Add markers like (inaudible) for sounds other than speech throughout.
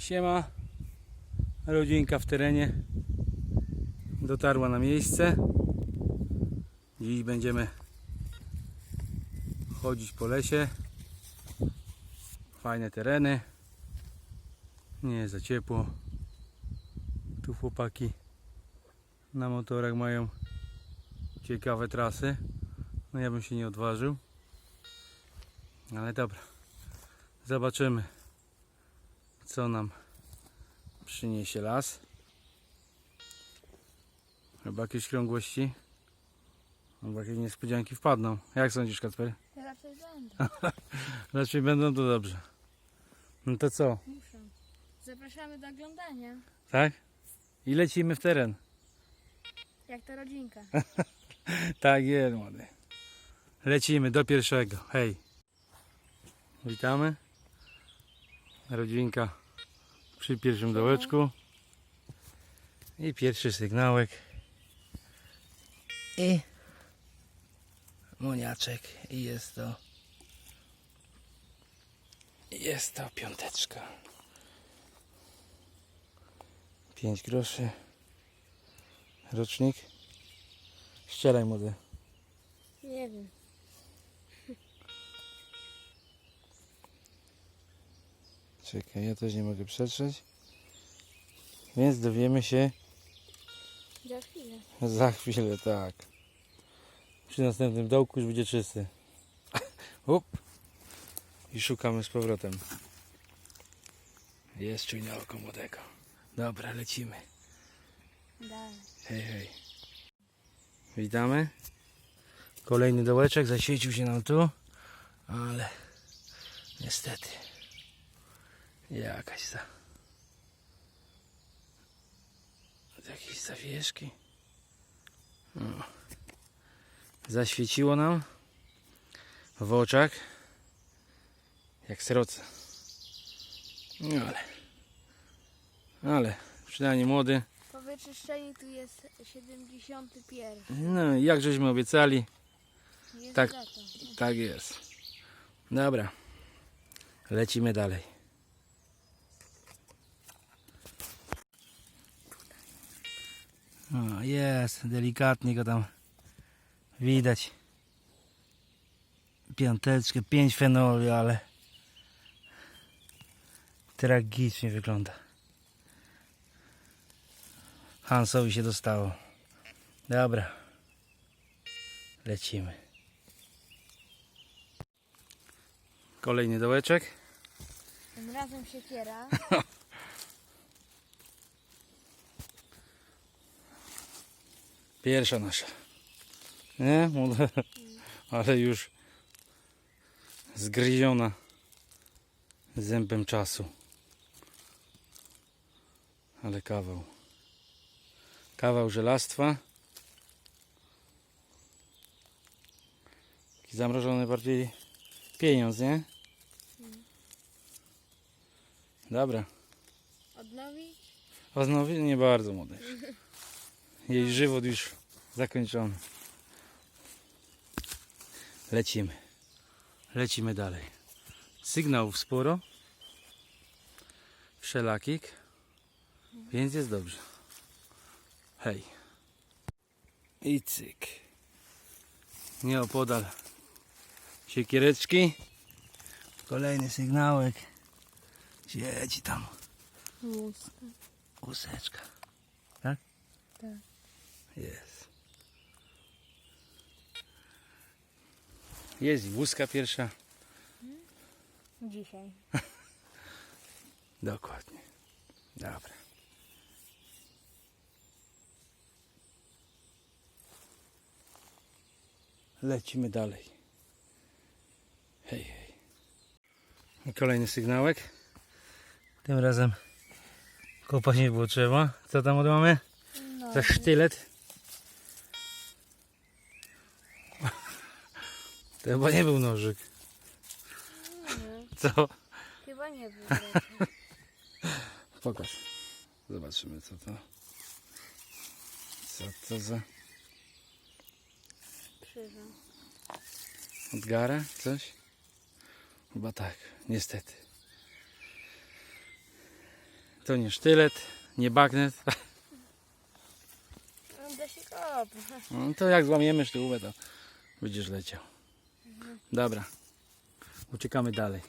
Siema. Rodzinka w terenie. Dotarła na miejsce. Dziś będziemy chodzić po lesie. Fajne tereny. Nie jest za ciepło. Tu chłopaki na motorach mają ciekawe trasy. No ja bym się nie odważył. Ale dobra. Zobaczymy co nam przyniesie las. Chyba jakieś krągłości. Albo jakieś niespodzianki wpadną. Jak sądzisz, Kacper? Raczej będą. (laughs) Raczej będą to dobrze. No to co? Muszą. Zapraszamy do oglądania. Tak? I lecimy w teren. Jak to rodzinka. (laughs) Tak jest, młody. Lecimy do pierwszego. Hej. Witamy. Rodzinka przy pierwszym dołeczku. I pierwszy sygnałek. I muniaczek. I jest to jest to piąteczka. 5 groszy. Rocznik. Ścielaj młody. Nie wiem. Czekaj, ja też nie mogę przetrzeć. Więc dowiemy się Za chwilę. za chwilę, tak. Przy następnym dołku już będzie czysty. (laughs) Up. I szukamy z powrotem. Jest czujne oko młodego. Dobra, lecimy. Dalej. Hej, hej. Witamy. Kolejny dołeczek zaświecił się nam tu, ale niestety jakaś za jakieś zawieszki. No. Zaświeciło nam w oczach jak sroce. No ale ale przynajmniej młody Po wyczyszczeniu tu jest 71. No jak żeśmy obiecali, Jest Tak. tak jest. Dobra, lecimy dalej. O, jest, delikatnie go tam widać. Piąteczkę, pięć fenoli, ale tragicznie wygląda. Hansowi się dostało. Dobra. Lecimy. Kolejny dołeczek. Tym razem siekiera. (laughs) Pierwsza nasza. Nie? Młoda- (laughs) Ale już zgryziona zębem czasu. Ale kawał. Kawał żelastwa. Taki zamrożony bardziej pieniądz, nie? Dobra. Odnowi. A znowu nie bardzo młody. Jej żywot już zakończony. Lecimy. Lecimy dalej. Sygnałów sporo. Wszelakik. Więc jest dobrze. Hej. I cyk. Nieopodal siekiereczki. Kolejny sygnałek. Siedzi tam. Łuska. Łuseczka. Tak? Tak. Jest. Jest i łuska pierwsza. Dzisiaj. (laughs) Dokładnie. Dobra. Lecimy dalej. Hej, hej. I kolejny sygnałek. Tym razem kopać nie było trzeba. Co tam mamy? No. Za sztylet. To chyba nie był nożyk. Nie, Co? chyba nie był. (laughs) Pokaż. Zobaczymy co to. Co to za Krzyża. odgara? Coś? Chyba tak, niestety. to nie sztylet, nie bagnet. No da się kop. No to jak złamiemy sztyłówę, to będziesz leciał. Dobra. Uciekamy dalej.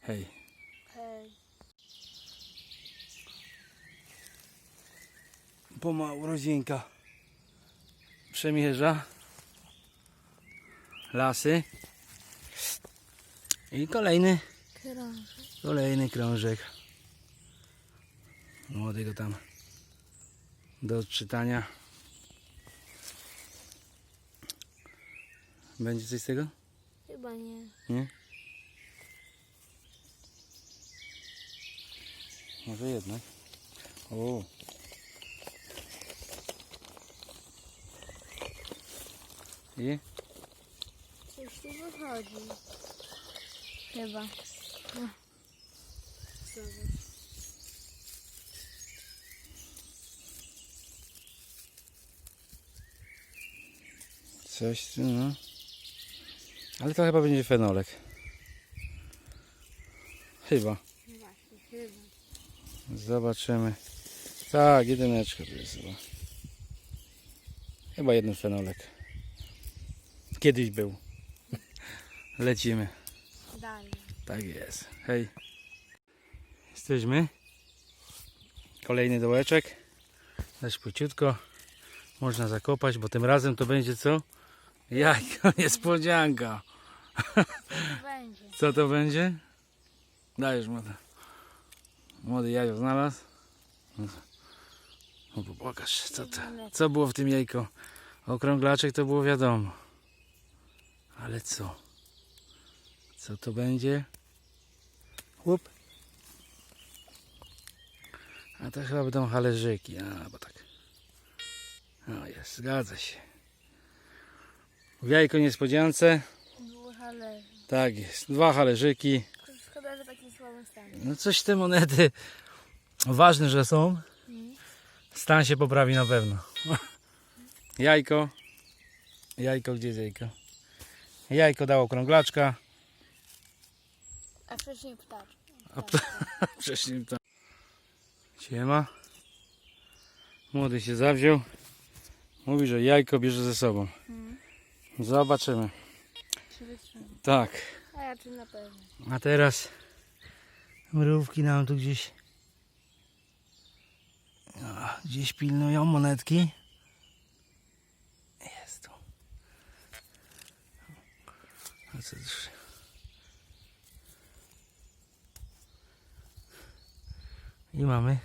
Hej. Hej. Pomału rozinka przemierza lasy i kolejny, Krążek. kolejny krążek. Młodego tam do odczytania. Będzie coś z tego? Chyba nie. Nie? Może jednak. O. I? Coś tu wychodzi. Chyba. No. Zobacz. Coś, tu, no. Ale to chyba będzie fenolek. Chyba. Właśnie, chyba. Zobaczymy. Tak, jedyneczka tu jest chyba. Chyba jeden fenolek. Kiedyś był. (laughs) Lecimy. Dalej. Tak jest. Hej. Jesteśmy. Kolejny dołeczek. Dać płyciutko. Można zakopać, bo tym razem to będzie co? Jajko, (laughs) niespodzianka. Będzie. Co to będzie? Dajesz młody. Młody jajo znalazł. No to pokaż, co to, co było w tym jajko. Okrąglaczek to było wiadomo. Ale co? Co to będzie? Łup. A to chyba będą halerzyki. A, bo tak. No jest, zgadza się. W jajko niespodziance. Było hale. Tak jest. Dwa halerzyki. Szkoda, że w takim słabym stanie. No coś te monety ważne, że są. Mhm. Stan się poprawi na pewno. (laughs) Jajko. Jajko, gdzie jest jajko? Jajko dało krąglaczka. A wcześniej ptaczek. A pta... (laughs) Wcześniej to. Siema. Młody się zawziął. Mówi, że jajko bierze ze sobą. Mhm. Zobaczymy. Wytrzyma? Tak. A ja czy na pewno. A teraz mrówki nam tu gdzieś gdzieś pilnują monetki. Jest tu. A co też? I mamy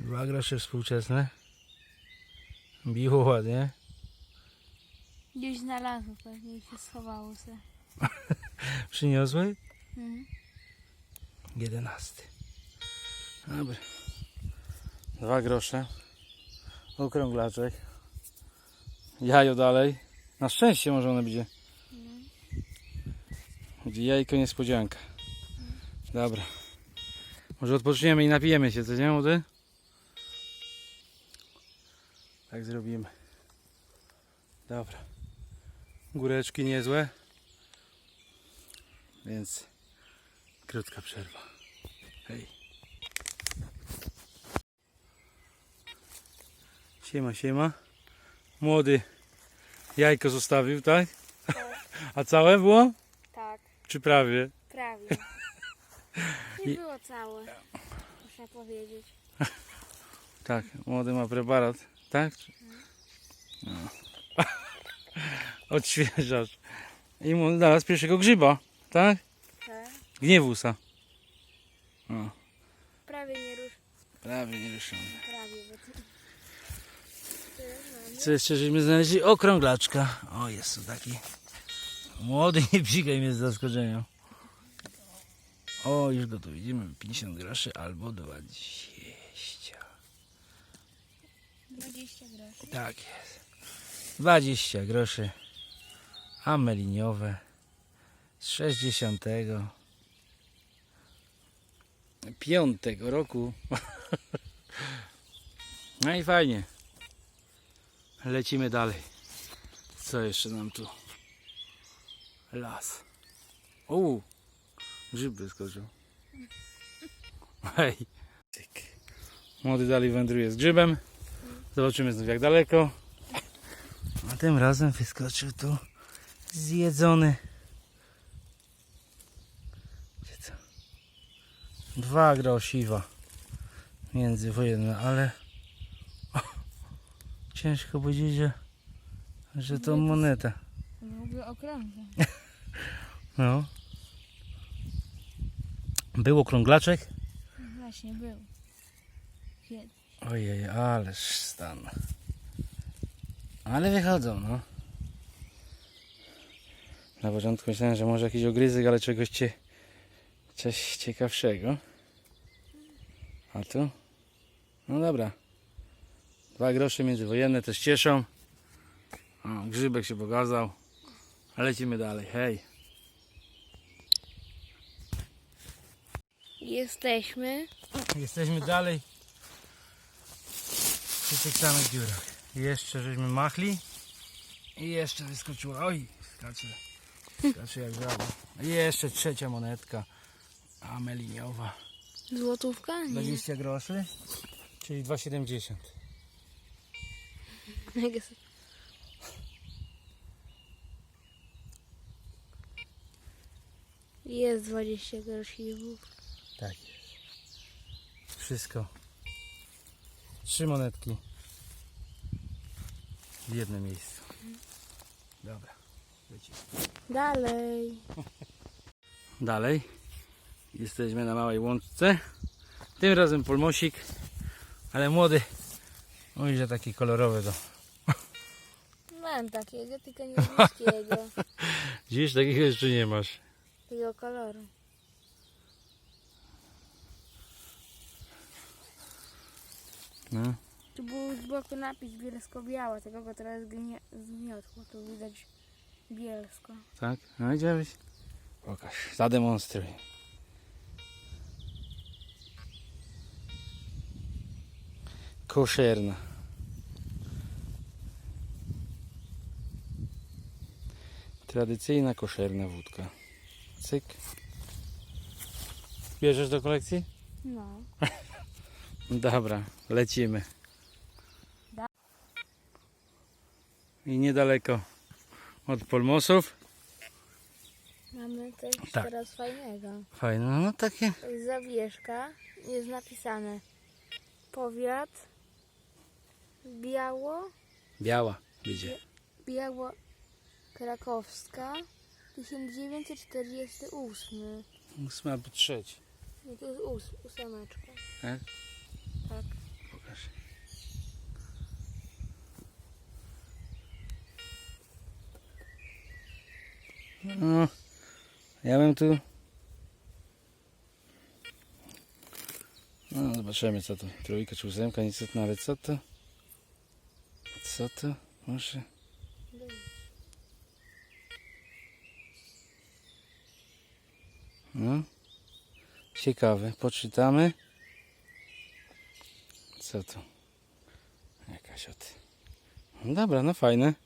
dwa grosze współczesne. Biło ładnie. Gdzieś znalazło pewnie i się schowało se. (laughs) Przyniosły? Mhm. 11. Dobra. Dwa grosze. Okrąglaczek. Jajo dalej. Na szczęście może one będzie. Będzie jajko niespodzianka. Dobra. Może odpoczniemy i napijemy się, co nie młody? Tak zrobimy. Dobra. Góreczki niezłe. Więc krótka przerwa. Hej. Siema, siema. Młody jajko zostawił, tak? A całe było? Tak, Czy prawie? prawie. (laughs) Nie było całe. Muszę powiedzieć. (laughs) Tak, młody ma preparat, tak? Czy- No. Odświeżasz. I mu znalazł pierwszego grzyba, tak? Tak. Gniewusa. No, Prawie nie rusz. prawie nie ruszony. Prawie. Co jeszcze żeśmy znaleźli? Okrąglaczka. O, jest tu taki. Młody, nie psikaj mnie z zaskoczenia. O, już go tu widzimy. 50 groszy albo 20. 20 groszy. Tak jest. 20 groszy. Ameliniowe. Z 60. Piątego roku. (laughs) No i fajnie. Lecimy dalej. Co jeszcze nam tu? Las. O, grzyb wyskoczył. Hej. Młody dalej wędruje z grzybem. Zobaczymy znów jak daleko. A tym razem wyskoczył tu zjedzony. Dwa grosiwa międzywojenne, ale (laughs) ciężko powiedzieć, że, że to moneta. Lubię okrągłe. (laughs) No. Był okrąglaczek? Właśnie był. Ojej, ależ stan. Ale wychodzą, no. Na początku myślałem, że może jakiś ogryzek, ale czegoś cie... coś ciekawszego. A tu? No dobra. Dwa grosze międzywojenne też cieszą. O, grzybek się pokazał. Lecimy dalej, hej. Jesteśmy. Jesteśmy dalej przy tych samych dziurach. Jeszcze żeśmy machli i jeszcze wyskoczyła. Oj, skacze, skacze jak żaba. I jeszcze trzecia monetka ameliniowa. Złotówka? Nie. 20 groszy, czyli 2,70. Jak jest- Jest 20 grosiwów. Tak jest. Wszystko. Trzy monetki w jednym miejscu. Dobra, lecimy. Dalej. (laughs) Dalej jesteśmy na małej łączce. Tym razem polmosik, ale młody. Oj, że taki kolorowy to. (laughs) Mam takiego, tylko niebieskiego. (laughs) Dziś takiego jeszcze nie masz. Tego koloru. No. Tu był z boku napis bielsko-biała, tego go teraz zmiotło. Tu widać bielsko. Tak? No idziemy. Pokaż, zademonstruj. Koszerna. Tradycyjna koszerna wódka. Cyk. Bierzesz do kolekcji? No. (laughs) Dobra, lecimy. I niedaleko od polmosów. Mamy coś Tak. teraz fajnego. Fajne, no takie. To jest zawieszka. Jest napisane powiat Biało, Biała, widzicie. Biało Krakowska 1948. Ósma albo trzeci. Nie, to jest ós, ósemeczka. Tak. Pokaż. No, ja bym tu. No, zobaczymy co to. Trójka czy ósemka, nic ale co to? Co to? Może. No. Ciekawe, poczytamy. Co to? Jakaś od. No dobra, no fajne.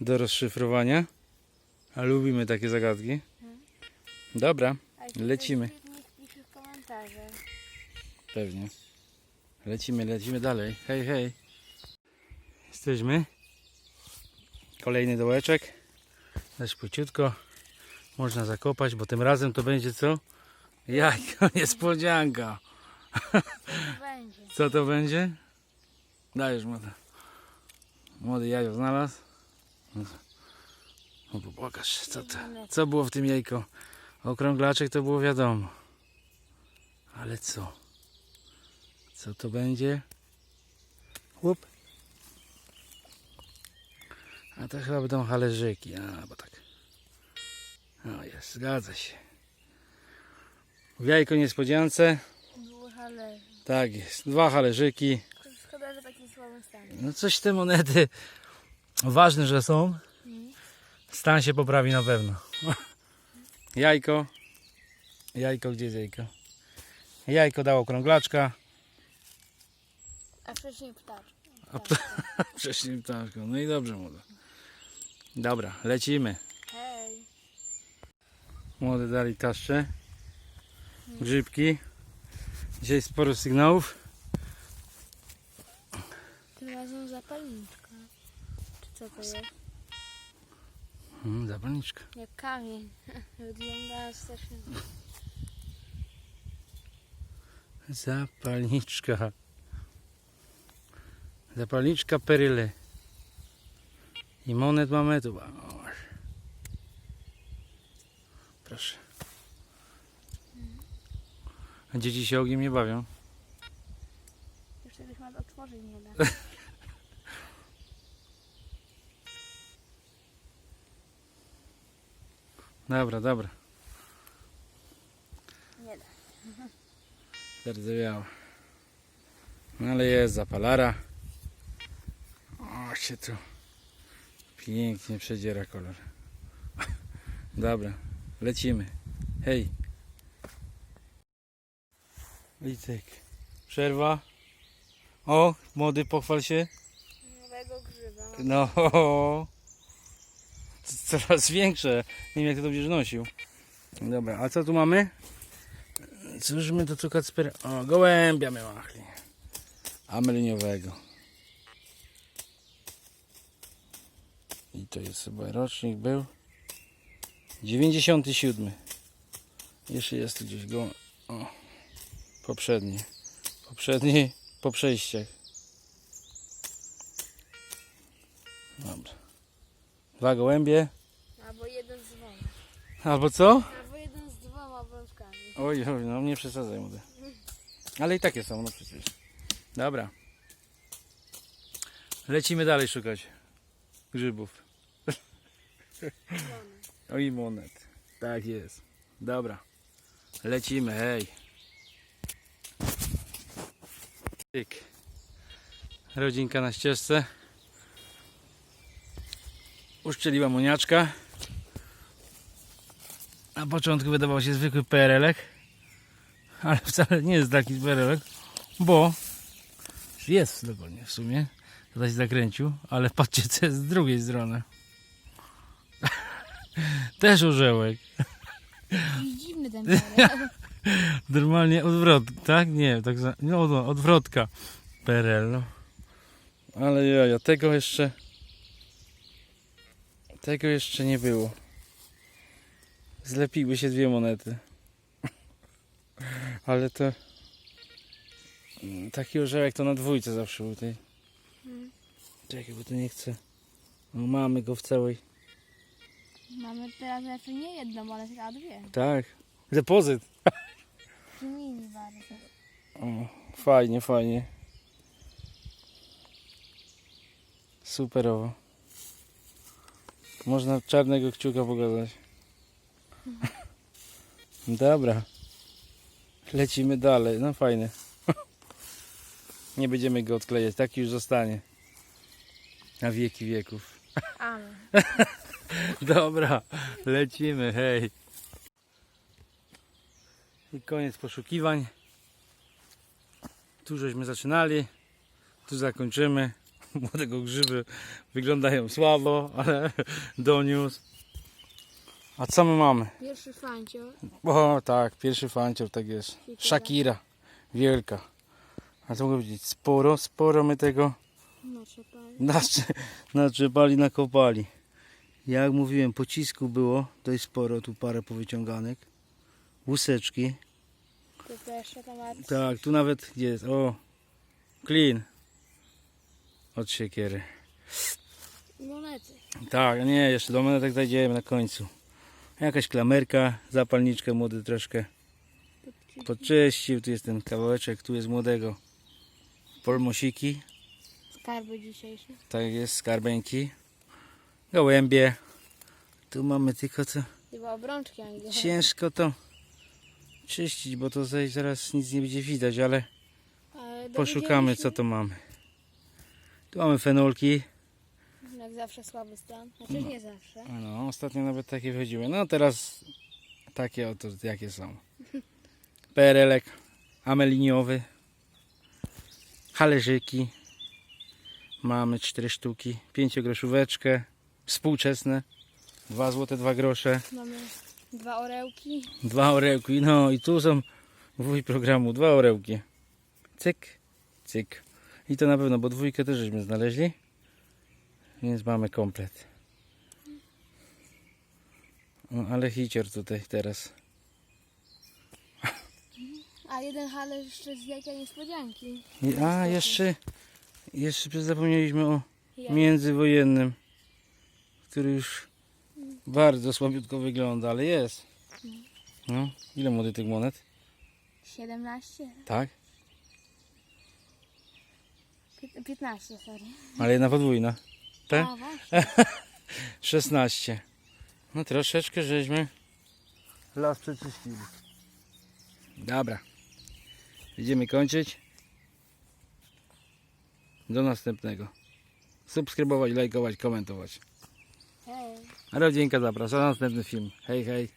Do rozszyfrowania. A lubimy takie zagadki. Dobra, Lecimy. pisze pewnie. Lecimy, lecimy dalej. Hej, hej. Jesteśmy. Kolejny dołeczek. Też płyciutko. Można zakopać, bo tym razem to będzie co? Jajko, (laughs) niespodzianka. Co to będzie? Dajesz młody. Młody jajo znalazł. No No to pokaż, co to, co było w tym jajko. Okrąglaczek to było wiadomo. Ale co? Co to będzie? Łup. A to chyba będą halerzyki. A, bo tak. No jest, zgadza się. W jajko niespodziance. Tak jest. Dwa halerzyki. Szkoda, że słabym stanie. No coś te monety ważne, że są. Mhm. Stan się poprawi na pewno. (laughs) Jajko. Jajko, gdzie jest jajko? Jajko dało krąglaczka. A wcześniej ptaczka. A pta... (laughs) Wcześniej ptaszko. No i dobrze młody. Dobra, lecimy. Hej. Młody dali taszcze. grzybki. Dzisiaj sporo sygnałów. Tym razem zapalniczka. Co to jest? Mm, zapalniczka. Jak kamień. (laughs) Wygląda strasznie. Zapalniczka. Zapalniczka peryle. I monet mamy tu. Proszę. A dzieci się ogniem nie bawią. Już czegoś ma otworzyć nie da. (laughs) Dobra, dobra. Nie da. Zardzewiało. No ale jest zapalara. O, się tu pięknie przedziera kolor. (laughs) Dobra, lecimy. Hej. Witek. Przerwa. O, młody, pochwal się. Nowego grzyba. No. (laughs) Coraz większe. Nie wiem jak to będziesz nosił. Dobra, a co tu mamy? Cóż my to tu kacper... O, gołębia my machli. Ameliniowego. I to jest chyba rocznik był. 97. Jeszcze jest tu gdzieś go... O. Poprzedni. Poprzedni po przejściach. Dwa gołębie. Albo jeden z dwoma. Albo co? Albo jeden z dwoma brączkami. Oj, oj, no nie przesadzaj młody. Ale i takie są, no przecież. Dobra. Lecimy dalej szukać grzybów. O i monet. Tak jest. Dobra. Lecimy, hej. Tyk. Rodzinka na ścieżce. Uszczeliła moniaczka. Na początku wydawał się zwykły PRL-ek, ale wcale nie jest taki PRL-ek, bo jest dokładnie w sumie. Tutaj się zakręcił, ale patrzcie co jest z drugiej strony. (laughs) Też orzełek. Dziwny ten (laughs) perel. Normalnie odwrot, tak? Nie, tak za, no, no, odwrotka PRL. No. Ale ja, tego jeszcze tego jeszcze nie było. Zlepiły się dwie monety. (laughs) Ale to taki orzełek to na dwójce zawsze był tej. Mm. Czekaj, bo to nie chcę. No, mamy go w całej. Mamy teraz raczej nie jedną, ale chyba dwie. Tak. Depozyt. Mini bardzo. O, fajnie, fajnie. Superowo. Można czarnego kciuka pogadać. (laughs) Dobra. Lecimy dalej. No fajny. (laughs) Nie będziemy go odklejać. Taki już zostanie. Na wieki wieków. Amen. (laughs) Dobra. Lecimy. Hej. I koniec poszukiwań. Tu żeśmy zaczynali. Tu zakończymy. (laughs) Młodego grzyby wyglądają słabo, ale (laughs) doniósł. A co my mamy? Pierwszy fancior. O tak, pierwszy fancior, tak jest. Shakira. Wielka. A co mogę powiedzieć? Sporo, sporo my tego Naczepali. nacze, naczepali, nakopali. Jak mówiłem, pocisku było dość sporo, tu parę powyciąganek. Łuseczki. To też. Tak, tu nawet jest, o, klin od siekiery. Monety. Tak, nie, jeszcze do monetek zajdziemy na końcu. Jakaś klamerka, zapalniczkę młody troszkę podczyścił. Tu jest ten kawałeczek, tu jest młodego polmosiki, Skarby dzisiejsze. tak jest, skarbeńki, gołębie. Tu mamy tylko co, Chyba obrączki, a nie ciężko to czyścić, bo to zaraz nic nie będzie widać, ale Ale poszukamy co to mamy. Tu mamy fenolki. Jak zawsze słaby stan. Znaczy nie zawsze. No, ostatnio nawet takie wychodziły. No teraz takie oto jakie są. Perelek ameliniowy. Halerzyki. Mamy cztery sztuki. Pięciogroszóweczkę. Współczesne. Dwa złote, dwa grosze. Mamy dwa orełki. Dwa orełki. No i tu są Wuj programu, dwa orełki. Cyk, cyk. I to na pewno, bo dwójkę też żeśmy znaleźli. Więc mamy komplet. No, ale hicior tutaj teraz. A jeden haler jeszcze z jajka niespodzianki. I, a, jeszcze, jeszcze zapomnieliśmy o międzywojennym, który już bardzo słabiutko wygląda, ale jest. No, ile młody tych monet? 17? Tak, Pię- 15, sorry. ale jedna podwójna. Tak? A, właśnie. (laughs) 16. No troszeczkę żeśmy las przeczyścili. Dobra. Będziemy kończyć. Do następnego. Subskrybować, lajkować, komentować. Hej. A rodzinka zaprasza na następny film. Hej, hej.